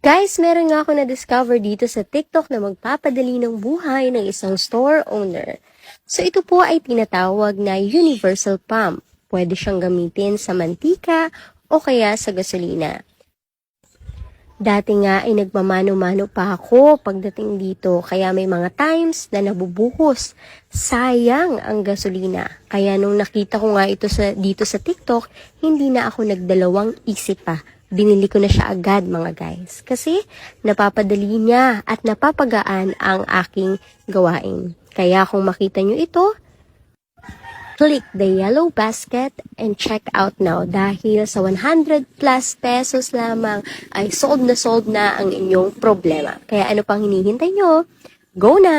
Guys, meron nga ako na-discover dito sa TikTok na magpapadali ng buhay ng isang store owner. So ito po ay tinatawag na universal pump. Pwede siyang gamitin sa mantika o kaya sa gasolina. Dati nga ay nagmamano-mano pa ako pagdating dito kaya may mga times na nabubuhos. Sayang ang gasolina. Kaya nung nakita ko nga ito sa, dito sa TikTok, hindi na ako nagdalawang isip pa. Binili ko na siya agad mga guys. Kasi napapadali niya at napapagaan ang aking gawain. Kaya kung makita nyo ito, click the yellow basket and check out now dahil sa 100 plus pesos lamang ay solved na solved na ang inyong problema. Kaya ano pang hinihintay nyo? Go na!